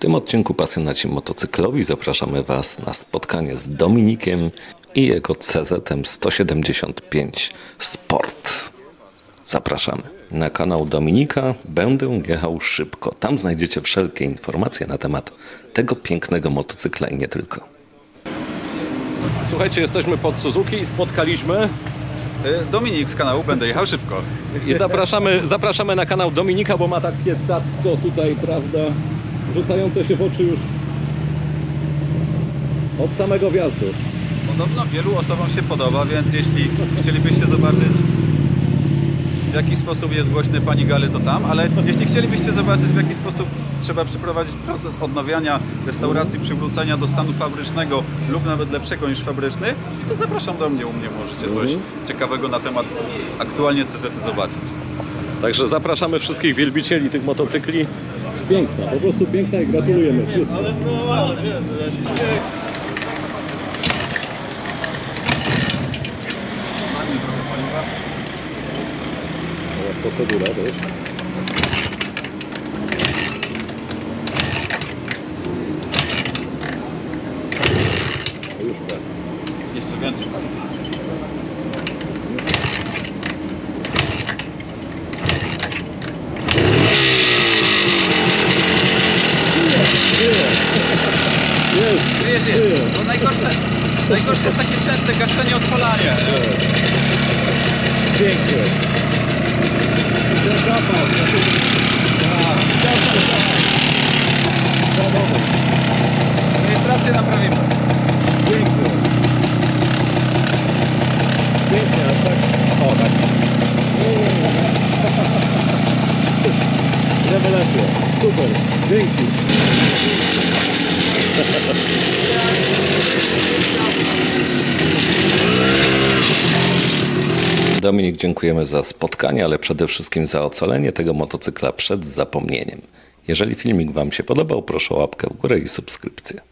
tym odcinku pasjonaci motocyklowi zapraszamy Was na spotkanie z Dominikiem i jego CZ 175 Sport. Zapraszamy. Na kanał Dominika będę jechał szybko. Tam znajdziecie wszelkie informacje na temat tego pięknego motocykla i nie tylko. Słuchajcie, jesteśmy pod Suzuki i spotkaliśmy Y, Dominik z kanału Będę jechał szybko. i zapraszamy, zapraszamy na kanał Dominika, bo ma takie cacko tutaj, prawda, rzucające się w oczy już od samego wjazdu. Podobno wielu osobom się podoba, więc jeśli chcielibyście zobaczyć w jaki sposób jest głośny Pani Gali, to tam, ale jeśli chcielibyście zobaczyć w jaki sposób trzeba przeprowadzić proces odnawiania restauracji, przywrócenia do stanu fabrycznego lub nawet lepszego niż fabryczny, to zapraszam do mnie, u mnie możecie coś Mhm. ciekawego na temat aktualnie CZ zobaczyć. Także zapraszamy wszystkich wielbicieli tych motocykli. Piękna, po prostu piękna i gratulujemy wszyscy. Procedura też. Już pewnie. Jeszcze więcej. Jest! Wiesz, jest. To najgorsze, najgorsze jest takie częste gaszenie, odpalanie. Pięknie. Ten zapach. Rejestrację naprawimy. Pięknie. Pięknie, aż tak. O, tak. Rewelacja. Super. Dzięki. Dominik, dziękujemy za spotkanie, ale przede wszystkim za ocalenie tego motocykla przed zapomnieniem. Jeżeli filmik Wam się podobał, proszę o łapkę w górę i subskrypcję.